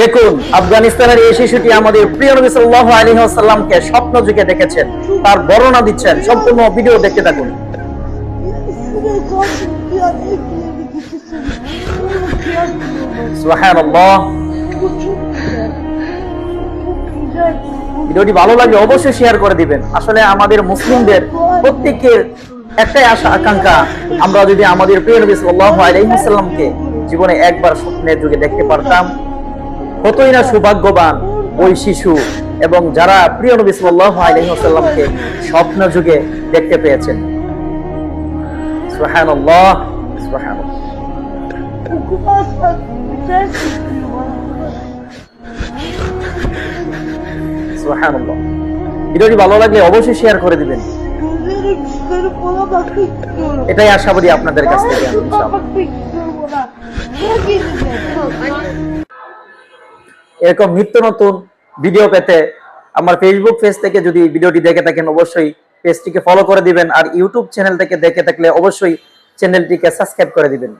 দেখুন, আফগানিস্তানের এই শিশুটি আমাদের প্রিয় নবী সাল্লাল্লাহু আলাইহি ওয়াসাল্লামকে স্বপ্ন যুগে দেখেছেন। তার বর্ণনা দিচ্ছেন। সম্পূর্ণ ভিডিও দেখতে থাকুন। ভিডিওটি ভালো লাগলে অবশ্যই শেয়ার করে দিবেন। আসলে আমাদের মুসলিমদের প্রত্যেকের একটাই আশা, আকাঙ্ক্ষা, আমরা যদি আমাদের প্রিয় নবী সাল্লাল্লাহু আলাইহি ওয়াসাল্লামকে জীবনে একবার স্বপ্নের যুগে দেখতে পারতাম কতই না সৌভাগ্যবান ওই শিশু এবং যারা প্রিয় নবী সাল্লাল্লাহু আলাইহি ওয়াসাল্লামকে স্বপ্ন যুগে দেখতে পেয়েছেন সুবহানাল্লাহ সুবহানাল্লাহ ভিডিওটি ভালো লাগলে অবশ্যই শেয়ার করে দিবেন এটাই আশাবাদী আপনাদের কাছ থেকে। এরকম নিত্য নতুন ভিডিও পেতে আমার ফেসবুক পেজ থেকে যদি ভিডিওটি দেখে থাকেন, অবশ্যই পেজটিকে ফলো করে দিবেন আর ইউটিউব চ্যানেল থেকে দেখে থাকলে অবশ্যই চ্যানেলটিকে সাবস্ক্রাইব করে দিবেন।